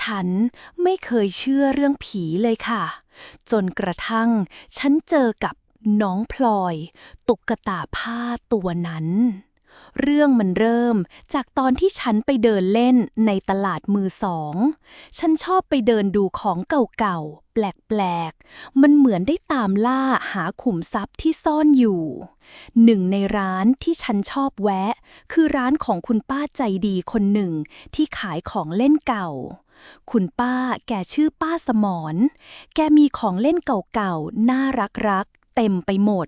ฉันไม่เคยเชื่อเรื่องผีเลยค่ะ จนกระทั่งฉันเจอกับน้องพลอย ตุกตาผ้าตัวนั้น เรื่องมันเริ่มจากตอนที่ฉันไปเดินเล่นในตลาดมือสอง ฉันชอบไปเดินดูของเก่าๆ แปลกๆ มันเหมือนได้ตามล่าหาขุมทรัพย์ที่ซ่อนอยู่ หนึ่งในร้านที่ฉันชอบแวะ คือร้านของคุณป้าใจดีคนหนึ่งที่ขายของเล่นเก่า คุณป้าแกชื่อป้าสมรแกมีของเล่นเก่าๆ น่ารักๆ เต็มไปหมด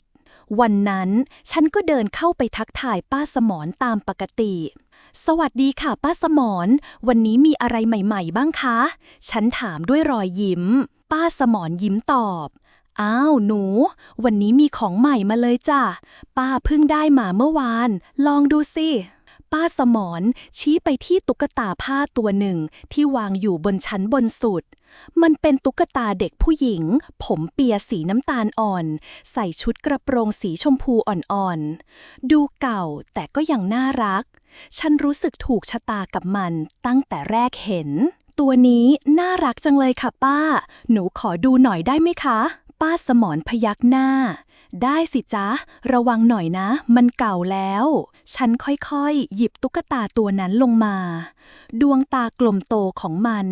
วันนั้นฉันก็เดินเข้าไปทักทายป้าสมรตามปกติ สวัสดีค่ะป้าสมรวันนี้มีอะไรใหม่ๆ บ้างคะ ฉันถามด้วยรอยยิ้ม ป้าสมรยิ้มตอบอ้าวหนู วันนี้มีของใหม่มาเลยจ้ะ ป้าเพิ่งได้มาเมื่อวาน ลองดูสิ ป้าสมรชี้ไปที่ตุ๊กตาผ้าตัวหนึ่งที่วางอยู่บนชั้นบนสุด มันเป็นตุ๊กตาเด็กผู้หญิง ผมเปียสีน้ำตาลอ่อน ใส่ชุดกระโปรงสีชมพูอ่อนๆ ดูเก่าแต่ก็ยังน่ารัก ฉันรู้สึกถูกชะตากับมันตั้งแต่แรกเห็น ตัวนี้น่ารักจังเลยค่ะป้า หนูขอดูหน่อยได้ไหมคะ ป้าสมรพยักหน้า ได้สิจ๊ะ ระวังหน่อยนะ มันเก่าแล้ว ฉันค่อยๆ หยิบตุ๊กตาตัวนั้นลงมา ดวงตากลมโตของมัน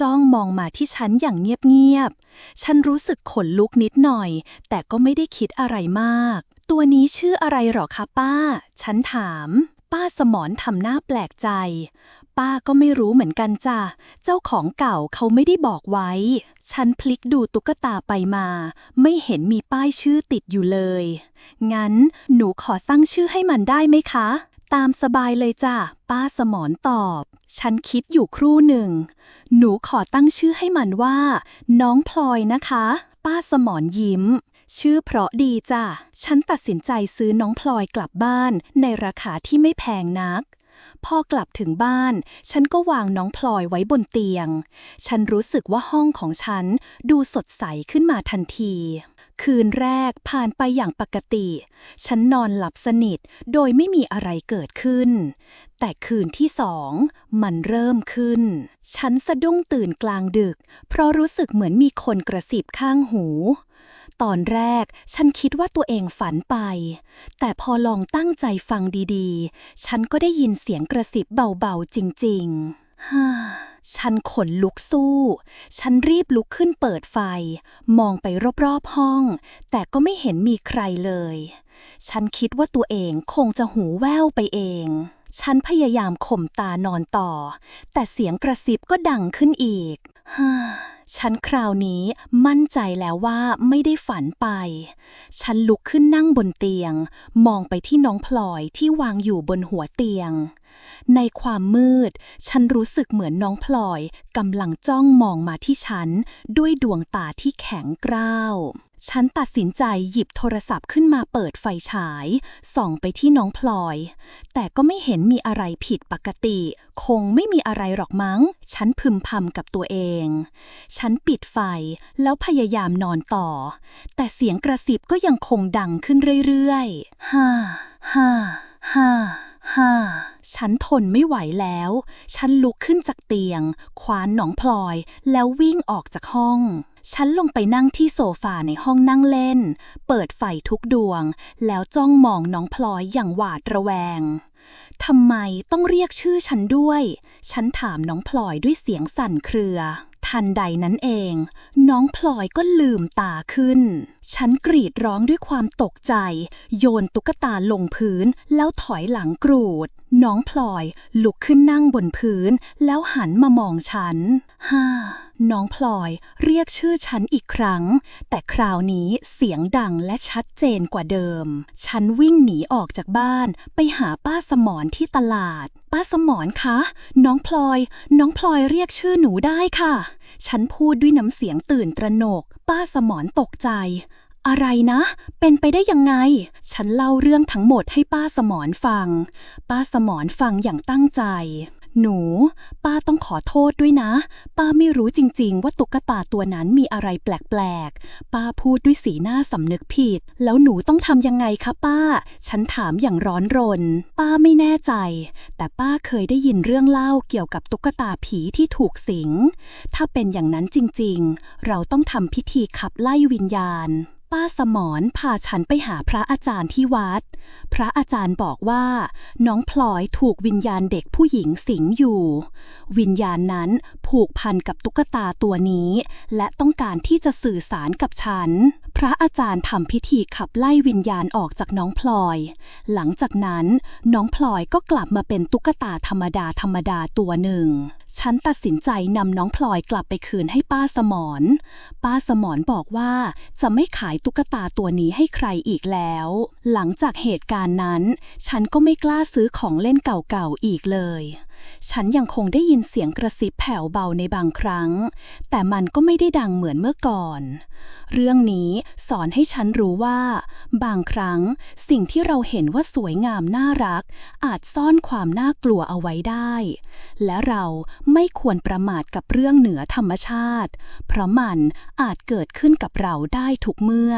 จ้องมองมาที่ฉันอย่างเงียบๆ ฉันรู้สึกขนลุกนิดหน่อย แต่ก็ไม่ได้คิดอะไรมาก ตัวนี้ชื่ออะไรหรอคะป้า ฉันถาม ป้าสมรทำหน้าแปลกใจ ป้าก็ไม่รู้เหมือนกันจ้ะ เจ้าของเก่าเขาไม่ได้บอกไว้ ฉันพลิกดูตุ๊กตาไปมา ไม่เห็นมีป้ายชื่อติดอยู่เลย งั้นหนูขอตั้งชื่อให้มันได้ไหมคะ ตามสบายเลยจ้ะ ป้าสมรตอบ ฉันคิดอยู่ครู่หนึ่ง หนูขอตั้งชื่อให้มันว่า น้องพลอยนะคะ ป้าสมรยิ้ม ชื่อเพราะดีจ้ะ ฉันตัดสินใจซื้อน้องพลอยกลับบ้าน ในราคาที่ไม่แพงนัก พอกลับถึงบ้าน ฉันก็วางน้องพลอยไว้บนเตียง ฉันรู้สึกว่าห้องของฉันดูสดใสขึ้นมาทันทีคืนแรกผ่านไปอย่างปกติ ฉันนอนหลับสนิทโดยไม่มีอะไรเกิดขึ้น แต่คืนที่สองมันเริ่มขึ้น ฉันสะดุ้งตื่นกลางดึก เพราะรู้สึกเหมือนมีคนกระสิบข้างหู ตอนแรกฉันคิดว่าตัวเองฝันไป แต่พอลองตั้งใจฟังดีๆ ฉันก็ได้ยินเสียงกระสิบเบาๆจริงๆฮ่าฉันขนลุกสู้ ฉันรีบลุกขึ้นเปิดไฟ มองไปรอบๆห้อง แต่ก็ไม่เห็นมีใครเลย ฉันคิดว่าตัวเองคงจะหูแว่วไปเอง ฉันพยายามข่มตานอนต่อ แต่เสียงกระซิบก็ดังขึ้นอีกฮ่า ฉันคราวนี้มั่นใจแล้วว่าไม่ได้ฝันไป ฉันลุกขึ้นนั่งบนเตียง มองไปที่น้องพลอยที่วางอยู่บนหัวเตียง ในความมืด ฉันรู้สึกเหมือนน้องพลอยกำลังจ้องมองมาที่ฉัน ด้วยดวงตาที่แข็งกร้าว ฉันตัดสินใจหยิบโทรศัพท์ขึ้นมาเปิดไฟฉาย ส่องไปที่น้องพลอย แต่ก็ไม่เห็นมีอะไรผิดปกติ คงไม่มีอะไรหรอกมั้ง ฉันพึมพำกับตัวเอง ฉันปิดไฟแล้วพยายามนอนต่อ แต่เสียงกระซิบก็ยังคงดังขึ้นเรื่อยๆฮ่าฮ่าฮ่าฮ่าฉันทนไม่ไหวแล้ว ฉันลุกขึ้นจากเตียง คว้านหนองพลอย แล้ววิ่งออกจากห้อง ฉันลงไปนั่งที่โซฟาในห้องนั่งเล่น เปิดไฟทุกดวง แล้วจ้องมองน้องพลอยอย่างหวาดระแวง ทำไมต้องเรียกชื่อฉันด้วย ฉันถามน้องพลอยด้วยเสียงสั่นเครือ ทันใดนั้นเอง น้องพลอยก็ลืมตาขึ้น ฉันกรีดร้องด้วยความตกใจ โยนตุ๊กตาลงพื้นแล้วถอยหลังกรูด น้องพลอยลุกขึ้นนั่งบนพื้น แล้วหันมามองฉัน ฮ่า น้องพลอยเรียกชื่อฉันอีกครั้ง แต่คราวนี้เสียงดังและชัดเจนกว่าเดิม ฉันวิ่งหนีออกจากบ้าน ไปหาป้าสมรที่ตลาด ป้าสมรคะ น้องพลอย น้องพลอยเรียกชื่อหนูได้ค่ะ ฉันพูดด้วยน้ำเสียงตื่นตระหนก ป้าสมรตกใจอะไรนะ เป็นไปได้ยังไง ฉันเล่าเรื่องทั้งหมดให้ป้าสมรฟัง ป้าสมรฟังอย่างตั้งใจ หนู ป้าต้องขอโทษด้วยนะ ป้าไม่รู้จริงๆ ว่าตุ๊กตาตัวนั้นมีอะไรแปลกๆ ป้าพูดด้วยสีหน้าสำนึกผิด แล้วหนูต้องทำยังไงคะป้า ฉันถามอย่างร้อนรน ป้าไม่แน่ใจ แต่ป้าเคยได้ยินเรื่องเล่าเกี่ยวกับตุ๊กตาผีที่ถูกสิง ถ้าเป็นอย่างนั้นจริงๆ เราต้องทำพิธีขับไล่วิญญาณ ป้าสมรพาฉันไปหาพระอาจารย์ที่วัด พระอาจารย์บอกว่า น้องพลอยถูกวิญญาณเด็กผู้หญิงสิงอยู่ วิญญาณนั้นผูกพันกับตุ๊กตาตัวนี้ และต้องการที่จะสื่อสารกับฉัน พระอาจารย์ทำพิธีขับไล่วิญญาณออกจากน้องพลอย หลังจากนั้นน้องพลอยก็กลับมาเป็นตุ๊กตาธรรมดาธรรมดาตัวหนึ่ง ฉันตัดสินใจนำน้องพลอยกลับไปคืนให้ป้าสมรป้าสมรบอกว่าจะไม่ขายตุ๊กตาตัวนี้ให้ใครอีกแล้ว หลังจากเหตุการณ์นั้น ฉันก็ไม่กล้าซื้อของเล่นเก่าๆอีกเลยฉันยังคงได้ยินเสียงกระซิบแผ่วเบาในบางครั้ง แต่มันก็ไม่ได้ดังเหมือนเมื่อก่อนเรื่องนี้สอนให้ฉันรู้ว่า บางครั้งสิ่งที่เราเห็นว่าสวยงามน่ารัก อาจซ่อนความน่ากลัวเอาไว้ได้ และเราไม่ควรประมาทกับเรื่องเหนือธรรมชาติ เพราะมันอาจเกิดขึ้นกับเราได้ทุกเมื่อ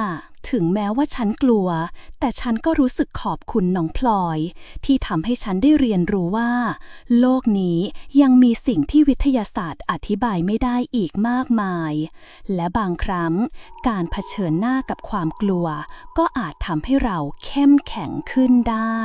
ถึงแม้ว่าฉันกลัว แต่ฉันก็รู้สึกขอบคุณน้องพลอย ที่ทำให้ฉันได้เรียนรู้ว่า โลกนี้ยังมีสิ่งที่วิทยาศาสตร์อธิบายไม่ได้อีกมากมาย และบางครั้งการเผชิญหน้ากับความกลัว ก็อาจทำให้เราเข้มแข็งขึ้นได้